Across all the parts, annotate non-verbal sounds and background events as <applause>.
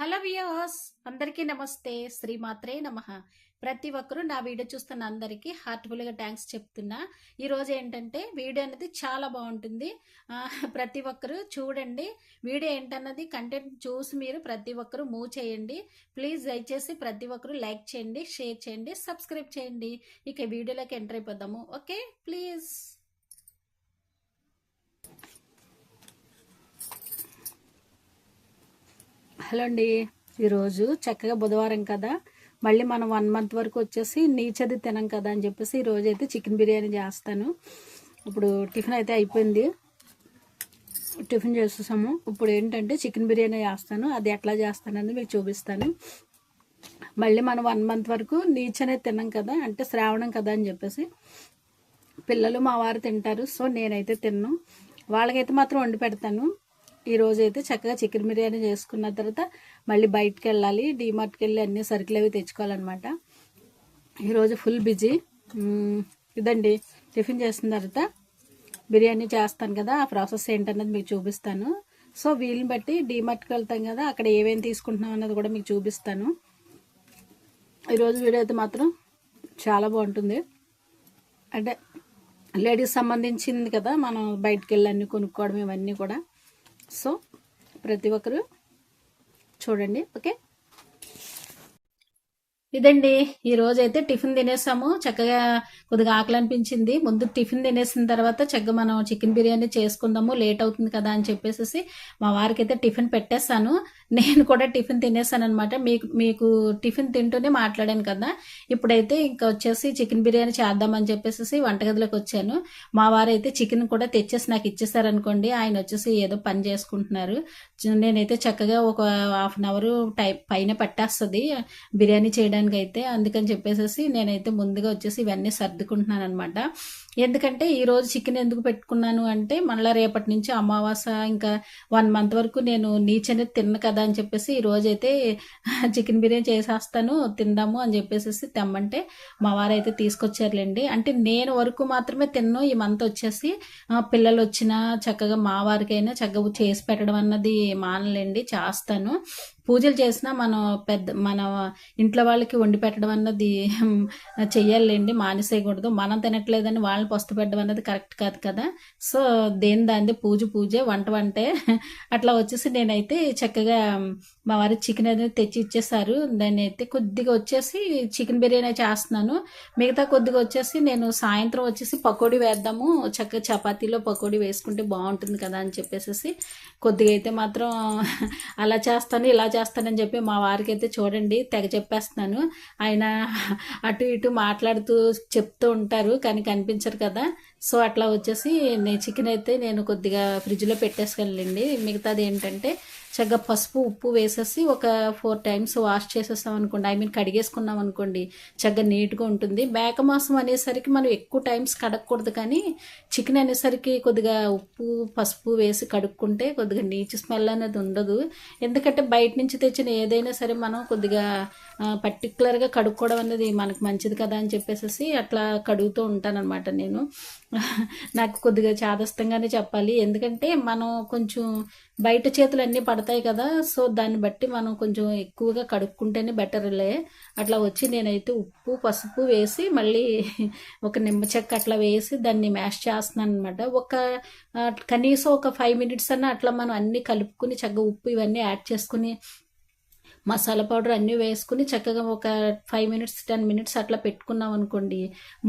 Hello వియోస్ అందరికీ నమస్తే. శ్రీమాత్రే నమ. ప్రతి ఒక్కరూ నా వీడియో చూస్తున్న అందరికీ హార్ట్ఫుల్గా థ్యాంక్స్ చెప్తున్నా. ఈరోజు ఏంటంటే వీడియో అనేది చాలా బాగుంటుంది. ప్రతి ఒక్కరూ చూడండి. వీడియో ఏంటన్నది కంటెంట్ చూసి మీరు ప్రతి ఒక్కరూ మూవ్ చేయండి. ప్లీజ్ దయచేసి ప్రతి ఒక్కరూ లైక్ చేయండి షేర్ చేయండి సబ్స్క్రైబ్ చేయండి. ఇక వీడియోలోకి ఎంటర్ అయిపోదాము. ఓకే ప్లీజ్ హలో అండి. ఈరోజు చక్కగా బుధవారం కదా. మళ్ళీ మనం వన్ మంత్ వరకు వచ్చేసి నీచది తినం కదా అని చెప్పేసి ఈరోజు అయితే చికెన్ బిర్యానీ చేస్తాను. ఇప్పుడు టిఫిన్ అయితే అయిపోయింది. టిఫిన్ చేసేసాము. ఇప్పుడు ఏంటంటే చికెన్ బిర్యానీ చేస్తాను. అది ఎట్లా చేస్తానని మీకు చూపిస్తాను. మళ్ళీ మనం వన్ మంత్ వరకు నీచనే అనేది కదా అంటే శ్రావణం కదా అని చెప్పేసి పిల్లలు మా వారు తింటారు. సో నేనైతే తిన్ను. వాళ్ళకైతే మాత్రం వండి పెడతాను. ఈ అయితే చక్కగా చికెన్ బిర్యానీ చేసుకున్న తర్వాత మళ్ళీ బయటకు వెళ్ళాలి డీమార్ట్కి వెళ్ళి అన్ని సరుకులు అవి తెచ్చుకోవాలన్నమాట. ఈరోజు ఫుల్ బిజీ ఇదండి. టిఫిన్ చేసిన తర్వాత బిర్యానీ చేస్తాను కదా ఆ ప్రాసెస్ ఏంటన్నది మీకు చూపిస్తాను. సో వీలుని బట్టి డీమార్ట్కి వెళ్తాం కదా అక్కడ ఏమేమి తీసుకుంటున్నాం అన్నది కూడా మీకు చూపిస్తాను. ఈరోజు వీడియో అయితే మాత్రం చాలా బాగుంటుంది. అంటే లేడీస్ సంబంధించింది కదా మనం బయటకు వెళ్ళి అన్నీ కొనుక్కోవడం ఇవన్నీ కూడా. సో ప్రతి ఒక్కరు చూడండి ఓకే? ఇదండి ఈ రోజు అయితే టిఫిన్ తినేసాము. చక్కగా కొద్దిగా ఆకలి అనిపించింది ముందు టిఫిన్ తినేసిన తర్వాత చక్కగా మనం చికెన్ బిర్యానీ చేసుకుందాము లేట్ అవుతుంది కదా అని చెప్పేసి మా వారికి అయితే టిఫిన్ పెట్టేశాను. నేను కూడా టిఫిన్ తినేసాను అనమాట మీకు మీకు టిఫిన్ తింటూనే మాట్లాడాను కదా. ఇప్పుడైతే ఇంకా వచ్చేసి చికెన్ బిర్యానీ చేద్దామని చెప్పేసి వంటగదిలోకి వచ్చాను. మా వారు అయితే చికెన్ కూడా తెచ్చేసి నాకు ఇచ్చేసారనుకోండి. ఆయన వచ్చేసి ఏదో పని చేసుకుంటున్నారు. నేనైతే చక్కగా ఒక హాఫ్ అన్ అవర్ టై పైన పట్టేస్తుంది బిర్యానీ చేయడానికి అయితే అందుకని చెప్పేసి నేనైతే ముందుగా వచ్చేసి ఇవన్నీ సర్దుకుంటున్నాను అనమాట ఎందుకంటే ఈ రోజు చికెన్ ఎందుకు పెట్టుకున్నాను అంటే మళ్ళీ రేపటి నుంచి అమావాస ఇంకా వన్ మంత్ వరకు నేను నీచ్ అనేది తిన్న కదా అని చెప్పేసి ఈరోజైతే చికెన్ బిర్యానీ చేసేస్తాను తిందాము అని చెప్పేసి తెమ్మంటే మా వారైతే తీసుకొచ్చారులేండి. అంటే నేను వరకు మాత్రమే తిన్ను ఈ మంత్ వచ్చేసి పిల్లలు వచ్చినా చక్కగా మా వారికైనా చక్కగా చేసి పెట్టడం అన్నది మానలేండి చేస్తాను. పూజలు చేసినా మనం పెద్ద మన ఇంట్లో వాళ్ళకి వండి పెట్టడం అన్నది చెయ్యాలండి మానేసేయకూడదు. మనం తినట్లేదని వాళ్ళని పొస్తు పెట్టడం అన్నది కరెక్ట్ కాదు కదా. సో దేని దాంది పూజ పూజే వంట వంటే. అట్లా వచ్చేసి నేనైతే చక్కగా మా వారి చికెన్ అనేది తెచ్చి ఇచ్చేసారు. దాన్ని అయితే కొద్దిగా వచ్చేసి చికెన్ బిర్యానీ చేస్తున్నాను. మిగతా కొద్దిగా వచ్చేసి నేను సాయంత్రం వచ్చేసి పకోడీ వేద్దాము. చక్కగా చపాతీలో పకోడీ వేసుకుంటే బాగుంటుంది కదా అని చెప్పేసి కొద్దిగా అయితే మాత్రం అలా చేస్తాను. ఇలా చేస్తానని చెప్పి మా వారికి అయితే చూడండి తెగ చెప్పేస్తున్నాను. ఆయన అటు ఇటు మాట్లాడుతూ చెప్తూ ఉంటారు కానీ కనిపించరు కదా. సో అట్లా వచ్చేసి నేను చికెన్ అయితే నేను కొద్దిగా ఫ్రిడ్జ్లో పెట్టేసుకెళ్ళండి. మిగతాది ఏంటంటే చక్కగా పసుపు ఉప్పు వేసేసి ఒక ఫోర్ టైమ్స్ వాష్ చేసేస్తాం అనుకోండి. ఐ మీన్ కడిగేసుకున్నాం అనుకోండి. చక్కగా నీట్గా ఉంటుంది. మేక మాంసం అనేసరికి మనం ఎక్కువ టైమ్స్ కడగకూడదు కానీ చికెన్ అనేసరికి కొద్దిగా ఉప్పు పసుపు వేసి కడుక్కుంటే కొద్దిగా నీచు స్మెల్ అనేది ఉండదు. ఎందుకంటే బయట నుంచి తెచ్చిన ఏదైనా సరే మనం కొద్దిగా పర్టికులర్గా కడుక్కోవడం అనేది మనకు మంచిది కదా అని చెప్పేసి అట్లా కడుగుతూ ఉంటానన్నమాట నేను. నాకు కొద్దిగా చాదస్తంగానే చెప్పాలి. ఎందుకంటే మనం కొంచెం బయట చేతులు అన్నీ పడతాయి కదా సో దాన్ని బట్టి మనం కొంచెం ఎక్కువగా కడుక్కుంటేనే బెటర్లే అట్లా వచ్చి నేనైతే ఉప్పు పసుపు వేసి మళ్ళీ ఒక నిమ్మ చెక్క అట్లా వేసి దాన్ని మ్యాష్ చేస్తున్నాను అనమాట ఒక కనీసం ఒక ఫైవ్ మినిట్స్ అన్న అట్లా మనం అన్నీ కలుపుకుని చక్కగా ఉప్పు ఇవన్నీ యాడ్ చేసుకుని మసాలా పౌడర్ అన్నీ వేసుకుని చక్కగా ఒక ఫైవ్ మినిట్స్ టెన్ మినిట్స్ అట్లా పెట్టుకున్నాం అనుకోండి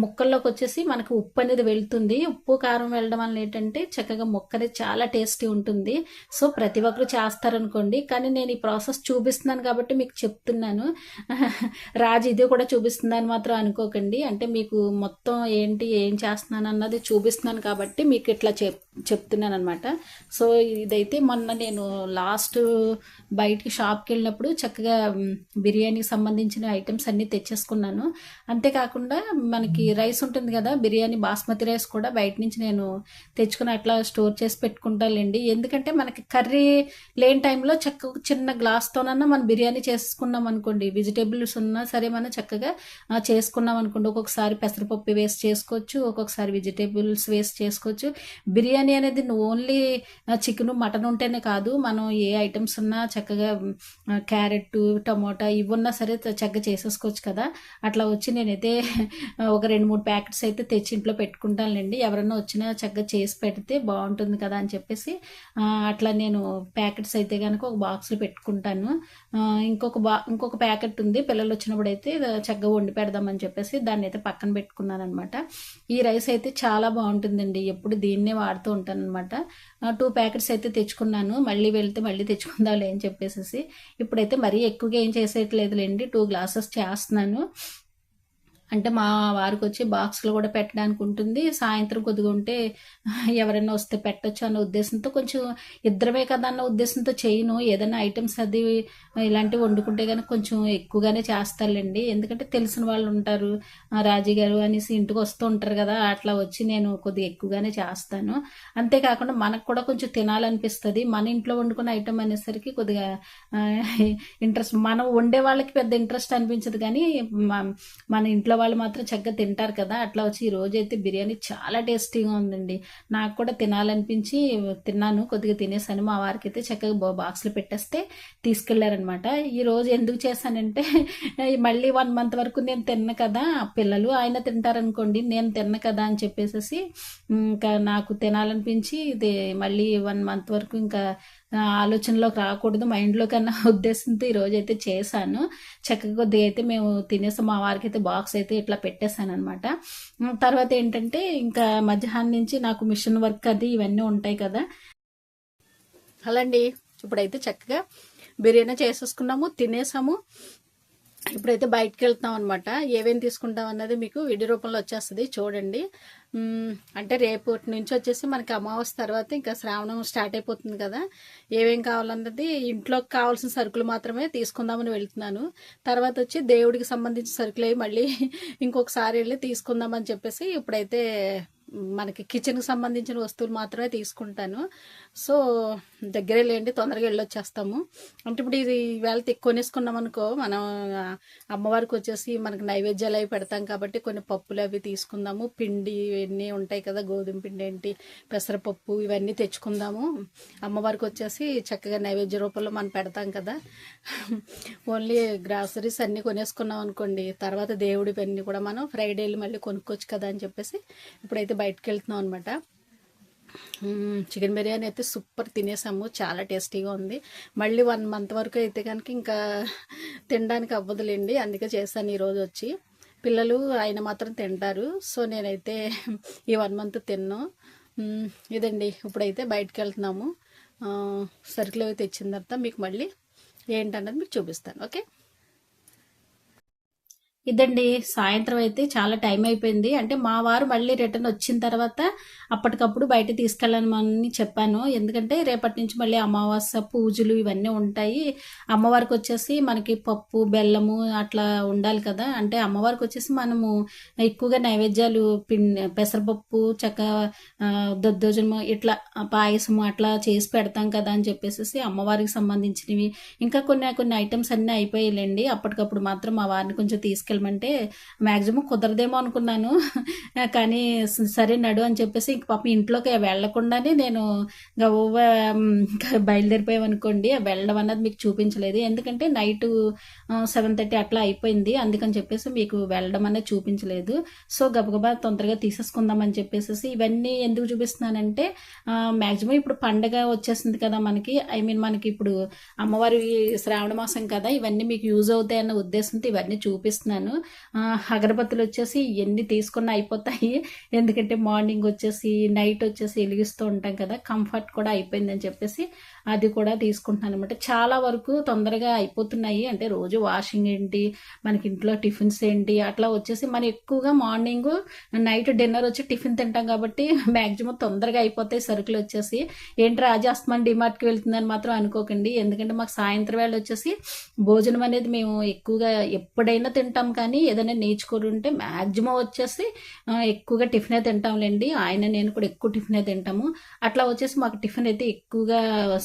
ముక్కల్లోకి వచ్చేసి మనకు ఉప్పు అనేది వెళ్తుంది. ఉప్పు కారం వెళ్ళడం వల్ల ఏంటంటే చక్కగా ముక్క అనేది చాలా టేస్టీ ఉంటుంది. సో ప్రతి ఒక్కరు చేస్తారనుకోండి. కానీ నేను ఈ ప్రాసెస్ చూపిస్తున్నాను కాబట్టి మీకు చెప్తున్నాను. <laughs> రాజు ఇది కూడా చూపిస్తుందని మాత్రం అనుకోకండి. అంటే మీకు మొత్తం ఏంటి ఏం చేస్తున్నాను అన్నది చూపిస్తున్నాను కాబట్టి మీకు ఇట్లా చెప్ చెప్తున్నాను అనమాట సో ఇదైతే మొన్న నేను లాస్ట్ బయటికి షాప్కి వెళ్ళినప్పుడు చక్క చక్కగా బిర్యానీకి సంబంధించిన ఐటమ్స్ అన్నీ తెచ్చేసుకున్నాను. అంతేకాకుండా మనకి రైస్ ఉంటుంది కదా బిర్యానీ బాస్మతి రైస్ కూడా బయట నుంచి నేను తెచ్చుకుని అట్లా స్టోర్ చేసి పెట్టుకుంటానండి ఎందుకంటే మనకి కర్రీ లేని టైంలో చక్క చిన్న గ్లాస్తోనన్నా మనం బిర్యానీ చేసుకున్నాం అనుకోండి. వెజిటేబుల్స్ ఉన్నా సరే మనం చక్కగా చేసుకున్నాం అనుకోండి. ఒక్కొక్కసారి పెసరపప్పు వేస్ట్ చేసుకోవచ్చు ఒక్కొక్కసారి వెజిటేబుల్స్ వేస్ట్ చేసుకోవచ్చు. బిర్యానీ అనేది ఓన్లీ చికెన్ మటన్ ఉంటేనే కాదు మనం ఏ ఐటమ్స్ ఉన్నా చక్కగా ఆ, క్యారెట్ టమోటా ఇవి ఉన్నా సరే చక్కగా చేసేసుకోవచ్చు కదా. అట్లా వచ్చి నేనైతే <laughs> ఒక రెండు మూడు ప్యాకెట్స్ అయితే తెచ్చి ఇంట్లో పెట్టుకుంటానులేండి. ఎవరన్నా వచ్చినా చక్కగా చేసి పెడితే బాగుంటుంది కదా అని చెప్పేసి అట్లా నేను ప్యాకెట్స్ అయితే కనుక ఒక బాక్స్లో పెట్టుకుంటాను. ఇంకొక బా ఇంకొక ప్యాకెట్ ఉంది. పిల్లలు వచ్చినప్పుడు అయితే చక్కగా వండి పెడదామని చెప్పేసి దాన్ని అయితే పక్కన పెట్టుకున్నాను అనమాట ఈ రైస్ అయితే చాలా బాగుంటుందండి. ఎప్పుడు దీన్నే వాడుతూ ఉంటాను అనమాట టూ ప్యాకెట్స్ అయితే తెచ్చుకున్నాను. మళ్ళీ వెళ్తే మళ్ళీ తెచ్చుకుందాంలే అని చెప్పేసి ఇప్పుడైతే మరీ ఎక్కువగా ఏం చేసేయట్లేదులేండి. టూ గ్లాసెస్ చేస్తున్నాను. అంటే మా వారికి వచ్చి బాక్స్లో కూడా పెట్టడానికి ఉంటుంది. సాయంత్రం కొద్దిగా ఉంటే ఎవరైనా వస్తే పెట్టచ్చు అన్న ఉద్దేశంతో కొంచెం ఇద్దరమే కదా అన్న ఉద్దేశంతో చేయను. ఏదైనా ఐటమ్స్ అది ఇలాంటివి వండుకుంటే కనుక కొంచెం ఎక్కువగానే చేస్తారులేండి. ఎందుకంటే తెలిసిన వాళ్ళు ఉంటారు. రాజీ గారు అనేసి ఇంటికి వస్తూ ఉంటారు కదా అట్లా వచ్చి నేను కొద్దిగా ఎక్కువగానే చేస్తాను. అంతేకాకుండా మనకు కూడా కొంచెం తినాలనిపిస్తుంది. మన ఇంట్లో వండుకున్న ఐటమ్ అనేసరికి కొద్దిగా ఇంట్రెస్ట్ <laughs> మనం వండే వాళ్ళకి పెద్ద ఇంట్రెస్ట్ అనిపించదు కానీ మన ఇంట్లో వాళ్ళు మాత్రం చక్కగా తింటారు కదా. అట్లా వచ్చి ఈరోజు అయితే బిర్యానీ చాలా టేస్టీగా ఉందండి. నాకు కూడా తినాలనిపించి తిన్నాను. కొద్దిగా తినేసాను. మా వారికి అయితే చక్కగా బా- బాక్స్లో పెట్టేస్తే తీసుకెళ్ళారనమాట ఈరోజు ఎందుకు చేశానంటే మళ్ళీ వన్ మంత్ వరకు నేను తిన్న కదా. పిల్లలు ఆయన తింటారనుకోండి నేను తిన్న కదా అని చెప్పేసి ఇంకా నాకు తినాలనిపించి ఇది మళ్ళీ వన్ మంత్ వరకు ఇంకా ఆలోచనలోకి రాకూడదు మైండ్లోకి కన్నా <laughs> ఉద్దేశంతో ఈరోజు అయితే చేశాను. చక్కగా కొద్దిగా అయితే మేము తినేసి మా వారికి అయితే బాక్స్ అయితే ఇట్లా పెట్టేశాను అనమాట తర్వాత ఏంటంటే ఇంకా మధ్యాహ్నం నుంచి నాకు మిషన్ వర్క్ అది ఇవన్నీ ఉంటాయి కదా. అలా అండి ఇప్పుడైతే చక్కగా బిర్యానీ చేసేసుకున్నాము తినేసాము. ఇప్పుడైతే బయటకు వెళ్తున్నాం అనమాట ఏమేమి తీసుకుంటాం అన్నది మీకు వీడియో రూపంలో వచ్చేస్తుంది. చూడండి. అంటే రేపటి నుంచి వచ్చేసి మనకి అమావాస్య తర్వాత ఇంకా శ్రావణం స్టార్ట్ అయిపోతుంది కదా. ఏమేం కావాలన్నది ఇంట్లోకి కావాల్సిన సరుకులు మాత్రమే తీసుకుందామని వెళ్తున్నాను. తర్వాత వచ్చి దేవుడికి సంబంధించిన సరుకులు మళ్ళీ <laughs> ఇంకొకసారి వెళ్ళి తీసుకుందామని చెప్పేసి ఇప్పుడైతే మనకి కిచెన్కి సంబంధించిన వస్తువులు మాత్రమే తీసుకుంటాను. సో దగ్గరే లేండి తొందరగా వెళ్ళొచ్చేస్తాము. అంటే ఇప్పుడు ఇది వేళ కొనేసుకున్నాం అనుకో మనం అమ్మవారికి వచ్చేసి మనకి నైవేద్యాలు అవి పెడతాం కాబట్టి కొన్ని పప్పులు అవి తీసుకుందాము. పిండి ఇవన్నీ ఉంటాయి కదా గోధుమ పిండి ఏంటి పెసరపప్పు ఇవన్నీ తెచ్చుకుందాము. అమ్మవారికి వచ్చేసి చక్కగా నైవేద్య రూపంలో మనం పెడతాం కదా. ఓన్లీ గ్రాసరీస్ అన్నీ కొనేసుకున్నాం అనుకోండి తర్వాత దేవుడి అన్నీ కూడా మనం ఫ్రైడేలు మళ్ళీ కొనుక్కోవచ్చు కదా అని చెప్పేసి ఇప్పుడైతే బయటకు వెళ్తున్నాం అనమాట చికెన్ బిర్యానీ అయితే సూపర్ తినేసాము. చాలా టేస్టీగా ఉంది. మళ్ళీ వన్ మంత్ వరకు అయితే కనుక ఇంకా తినడానికి అవ్వదులేండి. అందుకే చేశాను ఈరోజు వచ్చి. పిల్లలు ఆయన మాత్రం తింటారు. సో నేనైతే ఈ వన్ మంత్ తిన్నాను ఇదండి. ఇప్పుడైతే బయటకు వెళ్తున్నాము సరుకులు అవి తెచ్చిన తర్వాత మీకు మళ్ళీ ఏంటన్నది మీకు చూపిస్తాను. ఓకే? ఇదండి సాయంత్రం అయితే చాలా టైం అయిపోయింది. అంటే మా వారు మళ్ళీ రిటర్న్ వచ్చిన తర్వాత అప్పటికప్పుడు బయట తీసుకెళ్ళమని చెప్పాను. ఎందుకంటే రేపటి నుంచి మళ్ళీ అమావాస్య పూజలు ఇవన్నీ ఉంటాయి. అమ్మవారికి వచ్చేసి మనకి పప్పు బెల్లము అట్లా ఉండాలి కదా. అంటే అమ్మవారికి వచ్చేసి మనము ఎక్కువగా నైవేద్యాలు పిండి పెసరపప్పు చక్క దద్దోజనము ఇట్లా పాయసము అట్లా చేసి పెడతాం కదా అని చెప్పేసి అమ్మవారికి సంబంధించినవి. ఇంకా కొన్ని కొన్ని ఐటమ్స్ అన్నీ అయిపోయాయిలేండి. అప్పటికప్పుడు మాత్రం మా వారిని కొంచెం తీసుకెళ్ళి తీసుకెళ్ళమంటే మ్యాక్సిమం కుదరదేమో అనుకున్నాను. కానీ సరే నడు అని చెప్పేసి ఇంక పాపం ఇంట్లోకి వెళ్ళకుండానే నేను గవ్వ బయలుదేరిపోయామనుకోండి వెళ్ళడం అన్నది మీకు చూపించలేదు. ఎందుకంటే నైట్ సెవెన్ థర్టీ అట్లా అయిపోయింది. అందుకని చెప్పేసి మీకు వెళ్ళడం అనేది చూపించలేదు. సో గబగబా తొందరగా తీసేసుకుందామని చెప్పేసి ఇవన్నీ ఎందుకు చూపిస్తున్నానంటే మ్యాక్సిమం ఇప్పుడు పండగ వచ్చేసింది కదా మనకి. ఐ మీన్ మనకి ఇప్పుడు అమ్మవారి శ్రావణ మాసం కదా. ఇవన్నీ మీకు యూజ్ అవుతాయన్న ఉద్దేశంతో ఇవన్నీ చూపిస్తున్నాను. ఆ, అగరబత్తులు వచ్చేసి ఎన్ని తీసుకున్న అయిపోతాయి. ఎందుకంటే మార్నింగ్ వచ్చేసి నైట్ వచ్చేసి వెలిగిస్తూ ఉంటాం కదా కంఫర్ట్ కూడా అయిపోయిందని చెప్పేసి అది కూడా తీసుకుంటున్నాను అనమాట చాలా వరకు తొందరగా అయిపోతున్నాయి. అంటే రోజు వాషింగ్ ఏంటి మనకి ఇంట్లో టిఫిన్స్ ఏంటి అట్లా వచ్చేసి మనం ఎక్కువగా మార్నింగ్ నైట్ డిన్నర్ వచ్చి టిఫిన్ తింటాం కాబట్టి మ్యాక్సిమం తొందరగా అయిపోతాయి సరుకులు వచ్చేసి ఏంటి రాజాస్మాన్ డిమార్ట్కి వెళ్తుందని మాత్రం అనుకోకండి. ఎందుకంటే మాకు సాయంత్రం వేళ వచ్చేసి భోజనం అనేది మేము ఎక్కువగా ఎప్పుడైనా తింటాం కానీ ఏదైనా నేర్చుకొని ఉంటే మ్యాక్సిమం వచ్చేసి ఎక్కువగా టిఫినే తింటాంలేండి. ఆయన నేను కూడా ఎక్కువ టిఫినే తింటాము. అట్లా వచ్చేసి మాకు టిఫిన్ అయితే ఎక్కువగా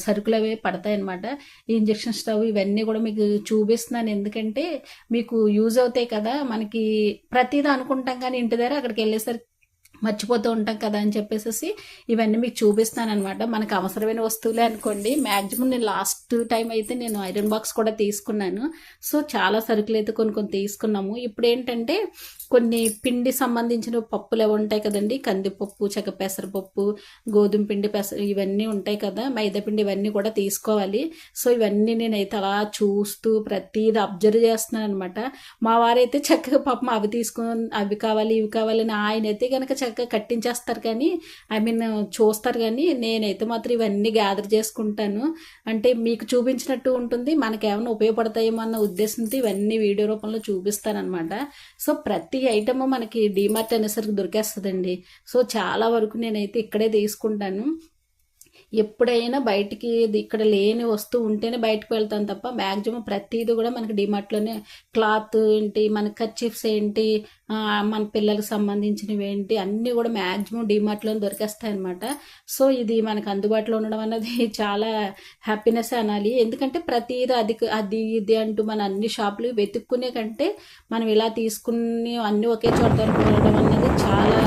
సరుకులు అవి పడతాయన్నమాట. ఈ ఇంజక్షన్ స్టవ్ ఇవన్నీ కూడా మీకు చూపిస్తున్నాను. ఎందుకంటే మీకు యూజ్ అవుతాయి కదా. మనకి ప్రతిదీ అనుకుంటాం కానీ ఇంటి దగ్గర అక్కడికి వెళ్ళేసరికి మర్చిపోతూ ఉంటాం కదా అని చెప్పేసి ఇవన్నీ మీకు చూపిస్తాను అనమాట మనకు అవసరమైన వస్తువులే అనుకోండి. మ్యాక్సిమం నేను లాస్ట్ టైం అయితే నేను ఐరన్ బాక్స్ కూడా తీసుకున్నాను. సో చాలా సరుకులు అయితే కొన్ని కొన్ని తీసుకున్నాము. ఇప్పుడు ఏంటంటే కొన్ని పిండి సంబంధించిన పప్పులు అవి ఉంటాయి కదండి. కందిపప్పు చెక్క పెసరపప్పు గోధుమ పిండి పెసర ఇవన్నీ ఉంటాయి కదా. మైదా పిండి ఇవన్నీ కూడా తీసుకోవాలి. సో ఇవన్నీ నేనైతే అలా చూస్తూ ప్రతిది అబ్జర్వ్ చేస్తున్నాను అనమాట మా వారైతే చక్కగా పాపం అవి తీసుకొని అవి కావాలి ఇవి కావాలని ఆయన అయితే కనుక చక్కగా కట్టించేస్తారు కానీ ఐ మీన్ చూస్తారు కానీ నేనైతే మాత్రం ఇవన్నీ గ్యాదర్ చేసుకుంటాను. అంటే మీకు చూపించినట్టు ఉంటుంది మనకేమైనా ఉపయోగపడతాయేమో అన్న ఉద్దేశంతో ఇవన్నీ వీడియో రూపంలో చూపిస్తానమాట సో ప్రతి ఐటమ్ మనకి డిమార్ట్ అనేసరికి దొరికేస్తుందండి. సో చాలా వరకు నేనైతే ఇక్కడే తీసుకుంటాను. ఎప్పుడైనా బయటికి ఇక్కడ లేని వస్తువు ఉంటేనే బయటకు వెళ్తాను తప్ప మ్యాక్సిమం ప్రతిదీ కూడా మనకి డిమార్ట్లోనే క్లాత్ ఏంటి మన కర్చీఫ్స్ ఏంటి మన పిల్లలకు సంబంధించినవి ఏంటి అన్నీ కూడా మ్యాక్సిమం డిమార్ట్లోనే దొరికేస్తాయి అనమాట సో ఇది మనకు అందుబాటులో ఉండడం అన్నది <laughs> చాలా హ్యాపీనెస్ అనాలి. ఎందుకంటే ప్రతిదీ అది అది ఇది అంటూ మన అన్ని షాపులు వెతుక్కునే కంటే మనం ఇలా తీసుకుని అన్నీ ఒకే చోట దొరకడం అన్నది చాలా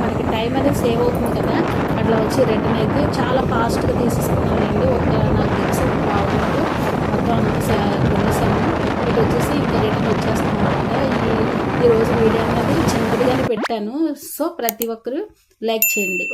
మనకి టైం అనేది సేవ్ అవుతుంది కదా. అట్లా వచ్చి రిటర్న్ అయితే చాలా ఫాస్ట్గా తీసేసుకున్నానండి. ఒక నాకు తెలిసి ఒక పావు మొత్తం కొనేసాను. ఇటు వచ్చేసి ఇంకా రిటర్న్ వచ్చేస్తాం అనమాట ఈ ఈరోజు వీడియో అనేది చిన్నదిగానే పెట్టాను. సో ప్రతి ఒక్కరు లైక్ చేయండి.